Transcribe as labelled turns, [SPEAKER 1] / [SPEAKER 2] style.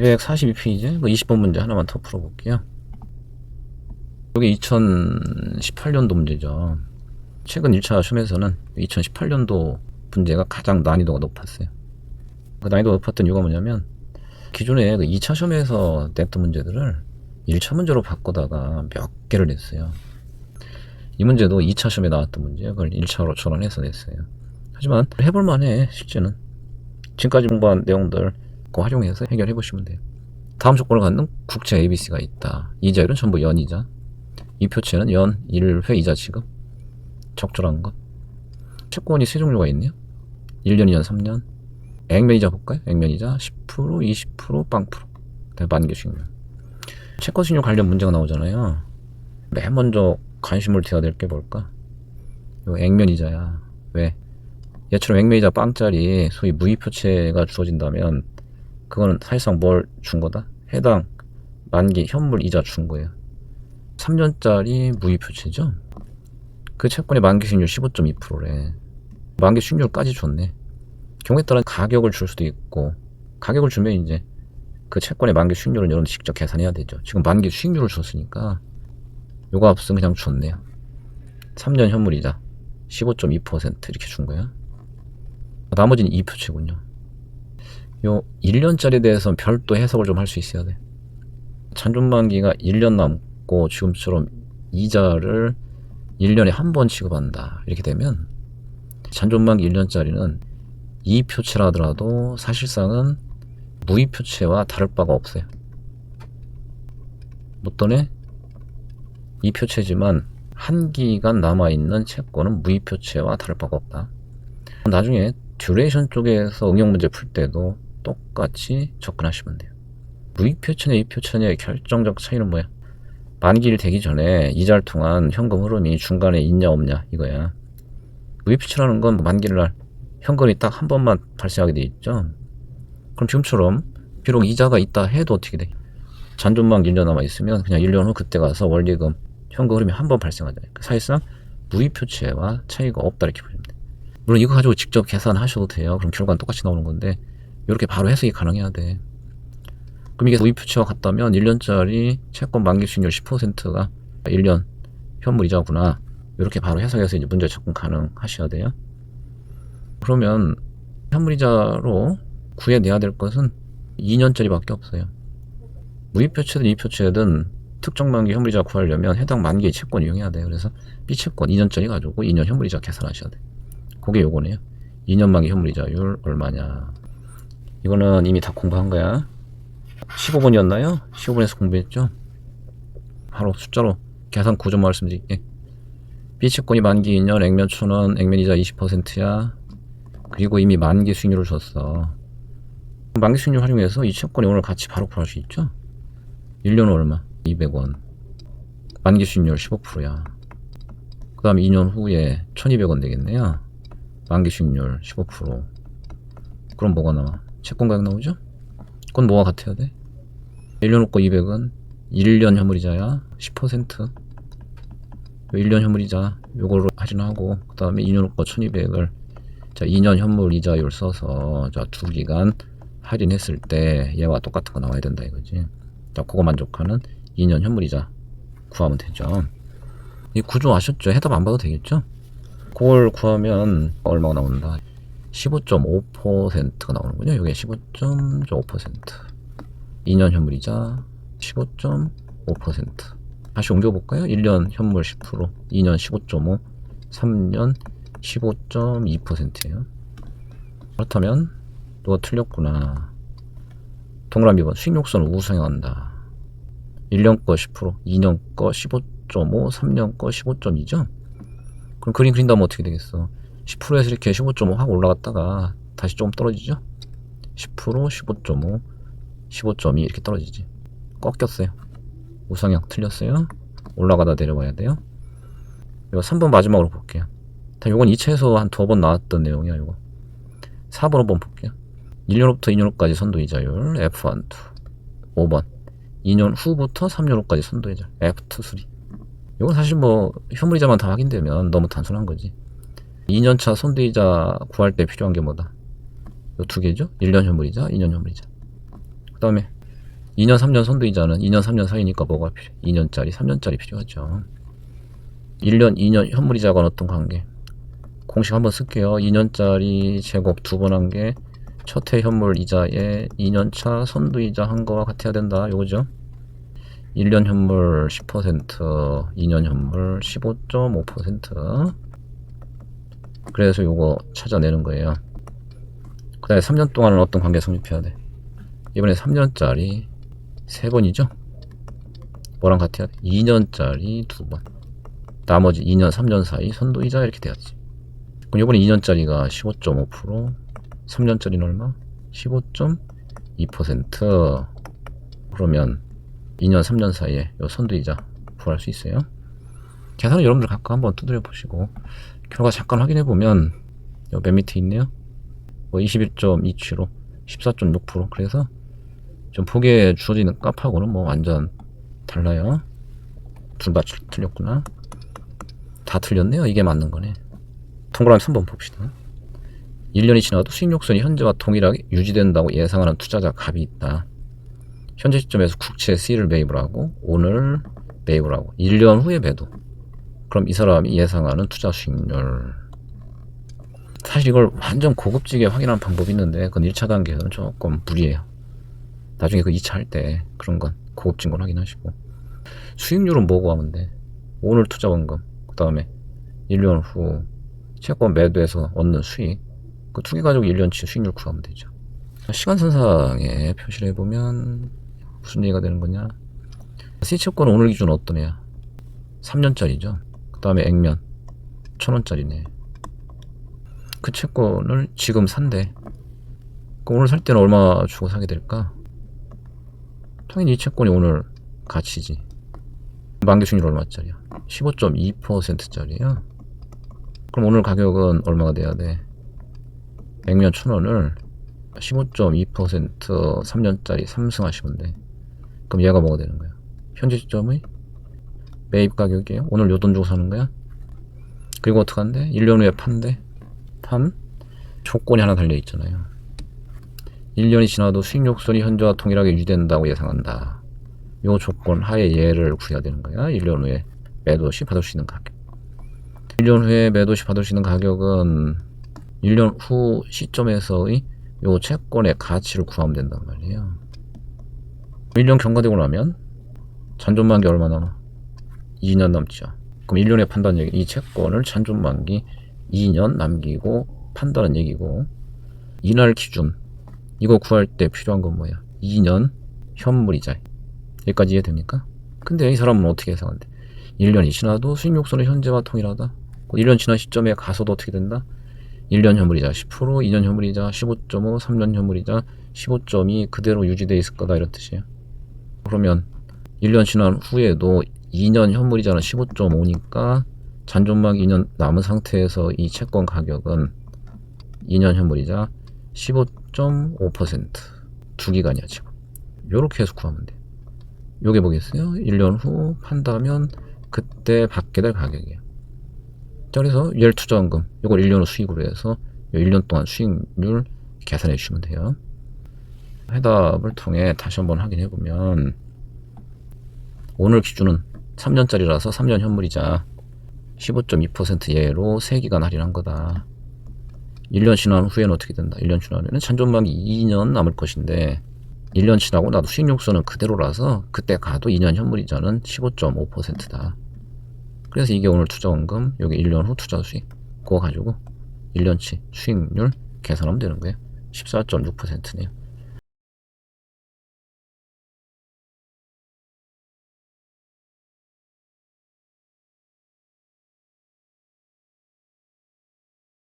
[SPEAKER 1] 242페이지 그 20번 문제 하나만 더 풀어볼게요. 여기 2018년도 문제죠. 최근 1차 시험에서는 2018년도 문제가 가장 난이도가 높았어요. 그 난이도가 높았던 이유가 뭐냐면 기존에 그 2차 시험에서 냈던 문제들을 1차 문제로 바꾸다가 몇 개를 냈어요. 이 문제도 2차 시험에 나왔던 문제예요. 그걸 1차로 전환해서 냈어요. 하지만 해볼 만해 실제는. 지금까지 공부한 내용들 그거 활용해서 해결해 보시면 돼요. 다음 조건을 갖는 국제 ABC가 있다. 이자율은 전부 연이자. 이 표체는 연 1회 이자 지급. 적절한 것. 채권이 세 종류가 있네요. 1년, 2년, 3년. 액면이자 볼까요? 액면이자 10%, 20%, 빵프로. 그다음에 만기 수익률. 채권 수익률 관련 문제가 나오잖아요. 맨 먼저 관심을 둬야 될 게 뭘까? 요 액면이자야. 왜? 얘처럼 액면이자 빵짜리 소위 무이표체가 주어진다면 그거는 사실상 뭘 준 거다? 해당 만기 현물 이자 준 거예요. 3년짜리 무이표체죠? 그 채권의 만기 수익률 15.2%래. 만기 수익률까지 줬네. 경우에 따라 가격을 줄 수도 있고 가격을 주면 이제 그 채권의 만기 수익률은 여러분 직접 계산해야 되죠. 지금 만기 수익률을 줬으니까 요거 없으면 그냥 줬네요. 3년 현물이자 15.2% 이렇게 준 거야. 나머지는 2표체군요. 요 1년짜리 대해서는 별도 해석을 좀 할 수 있어야 돼. 잔존만기가 1년 남고 지금처럼 이자를 1년에 한번 지급한다. 이렇게 되면 잔존만기 1년짜리는 2표체라 하더라도 사실상은 무이표체와 다를 바가 없어요. 못돈에 2표체지만 한 기간 남아있는 채권은 무이표체와 다를 바가 없다. 나중에 듀레이션 쪽에서 응용 문제 풀 때도 똑같이 접근하시면 돼요. 무이표체냐 이표체냐의 결정적 차이는 뭐야? 만기일 되기 전에 이자를 통한 현금 흐름이 중간에 있냐 없냐 이거야. 무이표체라는 건 만기일 날 현금이 딱 한 번만 발생하게 돼 있죠. 그럼 지금처럼 비록 이자가 있다 해도 어떻게 돼? 잔존만 1년 남아 있으면 그냥 1년 후 그때 가서 원리금 현금 흐름이 한 번 발생하잖아요. 그 사실상 무이표체와 차이가 없다 이렇게 보시면 돼요. 물론 이거 가지고 직접 계산하셔도 돼요. 그럼 결과는 똑같이 나오는 건데 이렇게 바로 해석이 가능해야 돼. 그럼 이게 무이표체와 같다면 1년짜리 채권 만기 수익률 10%가 1년 현물 이자구나. 이렇게 바로 해석해서 이제 문제 접근 가능하셔야 돼요. 그러면 현물 이자로 구해내야 될 것은 2년짜리밖에 없어요. 무이표체든 이표체든 특정 만기 현물 이자 구하려면 해당 만기의 채권 이용해야 돼요. 그래서 B채권 2년짜리 가지고 2년 현물 이자 계산하셔야 돼요. 그게 요거네요. 2년 만기 현물 이자율 얼마냐. 이거는 이미 다 공부한 거야. 15번이었나요? 15번에서 공부했죠? 바로 숫자로 계산 구조 말씀드릴게. B채권이 만기 2년, 액면 1000원, 액면이자 20%야. 그리고 이미 만기 수익률을 줬어. 만기 수익률 활용해서 이 채권이 오늘 같이 바로 구할 수 있죠? 1년 얼마? 200원. 만기 수익률 15%야. 그 다음에 2년 후에 1200원 되겠네요. 만기 수익률 15%. 그럼 뭐가 나와? 채권 가격 나오죠? 그건 뭐가 같아야 돼? 1년 후거 200은 1년 현물이자야 10%. 1년 현물이자 요걸로 할인하고 그 다음에 2년 후거 1200을 자 2년 현물 이자율 써서 자두 기간 할인했을 때 얘와 똑같은 거 나와야 된다 이거지. 자 그거 만족하는 2년 현물 이자 구하면 되죠. 이 구조 아셨죠? 해답 안 봐도 되겠죠? 그걸 구하면 얼마가 나온다? 15.5%가 나오는군요. 이게 15.5%. 2년 현물이자 15.5%. 다시 옮겨볼까요? 1년 현물 10%, 2년 15.5, 3년 15.2%예요. 그렇다면 너가 틀렸구나. 동그라미 번 수익 욕선을 우상향한다. 1년 거 10%, 2년 거 15.5, 3년 거 15.2죠? 그럼 그림 그린다면 어떻게 되겠어? 10%에서 이렇게 15.5 하고 올라갔다가 다시 조금 떨어지죠? 10%, 15.5, 15.2 이렇게 떨어지지. 꺾였어요. 우상향 틀렸어요. 올라가다 내려와야 돼요. 이거 3번 마지막으로 볼게요. 다 요건 2차에서 한 두 번 나왔던 내용이야, 요거. 4번 한번 볼게요. 1년후부터 2년후까지 선도 이자율 F1, 2. 5번. 2년 후부터 3년 후까지 선도 이자 F2, 3. 이건 사실 뭐 현물이자만 다 확인되면 너무 단순한 거지. 2년차 선도이자 구할 때 필요한 게 뭐다? 이두 개죠? 1년 현물이자, 2년 현물이자. 그 다음에 2년, 3년 선두이자는 2년, 3년 사이니까 뭐가 필요해? 2년짜리, 3년짜리 필요하죠. 1년, 2년 현물이자가 어떤 관계? 공식 한번 쓸게요. 2년짜리 제곱 두 번 한 게 첫 해 현물 이자에 2년차 선두이자 한 거와 같아야 된다. 요거죠. 1년 현물 10%, 2년 현물 15.5%. 그래서 요거 찾아내는 거예요. 그 다음에 3년 동안은 어떤 관계 성립해야 돼? 이번에 3년짜리 3번이죠? 뭐랑 같아야 돼? 2년짜리 2번. 나머지 2년, 3년 사이 선도 이자 이렇게 돼야지. 그럼 이번에 2년짜리가 15.5%, 3년짜리는 얼마? 15.2%. 그러면 2년, 3년 사이에 요 선도 이자 구할 수 있어요. 계산은 여러분들 각각 한번 두드려 보시고 결과 잠깐 확인해 보면 요맨 밑에 있네요. 뭐 21.27로 14.6% 그래서 좀 보기에 주어지는 값하고는 뭐 완전 달라요. 둘다 틀렸구나. 다 틀렸네요. 이게 맞는 거네. 동그라미 3번 봅시다. 1년이 지나도 수익 욕선이 현재와 동일하게 유지된다고 예상하는 투자자 값이 있다. 현재 시점에서 국채 C를 매입을 하고 오늘 매입을 하고 1년 후에 매도. 그럼 이 사람이 예상하는 투자 수익률. 사실 이걸 완전 고급지게 확인하는 방법이 있는데 그건 1차 단계에서는 조금 무리해요. 나중에 그 2차 할 때 그런 건 고급진 건 확인하시고 수익률은 뭐고 하면 돼. 오늘 투자 원금 그 다음에 1년 후 채권 매도해서 얻는 수익 그 두 개 가지고 1년치 수익률 구하면 되죠. 시간선상에 표시를 해보면 무슨 얘기가 되는 거냐 C채권은 오늘 기준 애야 3년짜리죠 그 다음에 액면. 1000원짜리네. 그 채권을 지금 산대. 그럼 오늘 살 때는 얼마 주고 사게 될까? 당연히 이 채권이 오늘 가치지. 만기 수익률 얼마짜리야? 15.2%짜리야? 그럼 오늘 가격은 얼마가 돼야 돼? 액면 1000원을 15.2% 3년짜리 삼승하시면 돼. 그럼 얘가 뭐가 되는 거야? 현재 시점의 매입 가격이에요. 오늘 요 돈 주고 사는 거야. 그리고 한대? 1년 후에 판대? 판? 조건이 하나 달려 있잖아요. 1년이 지나도 수익 욕설이 현재와 동일하게 유지된다고 예상한다. 요 조건 하에 얘를 구해야 되는 거야. 1년 후에 매도 시 받을 수 있는 가격. 1년 후에 매도 시 받을 수 있는 가격은 1년 후 시점에서의 요 채권의 가치를 구하면 된단 말이에요. 1년 경과되고 나면 잔존만기 얼마 남아? 2년 남죠. 그럼 1년에 판단 얘기, 이 채권을 잔존만기 2년 남기고 판다는 얘기고 이날 기준 이거 구할 때 필요한 건 뭐야? 2년 현물이자 여기까지 이해됩니까? 근데 이 사람은 어떻게 예상한대? 1년이 지나도 수익 욕선은 현재와 동일하다. 1년 지난 시점에 가서도 어떻게 된다? 1년 현물이자 10%, 2년 현물이자 15.5, 3년 현물이자 15.2 그대로 유지돼 있을 거다 이런 뜻이에요. 그러면 1년 지난 후에도 2년 현물이자는 15.5니까 잔존막 2년 남은 상태에서 이 채권 가격은 2년 현물이자 15.5%두 기간이야 지금. 요렇게 해서 구하면 돼. 요게 뭐겠어요? 1년 후 판다면 그때 받게 될 가격이에요. 자, 그래서 열 투자원금, 이걸 1년 후 수익으로 해서 1년 동안 수익률 계산해 주시면 돼요. 해답을 통해 다시 한번 확인해 보면 오늘 기준은 3년짜리라서 3년 현물이자 15.2% 예로 3기간 할인한 거다. 1년 지난 후에는 어떻게 된다? 1년 지난 후에는 잔존망이 2년 남을 것인데 1년 지나고 나도 수익 욕소는 그대로라서 그때 가도 2년 현물이자는 15.5%다. 그래서 이게 오늘 투자원금, 여기 1년 후 투자 수익. 그거 가지고 1년치 수익률 계산하면 되는 거예요. 14.6%네요.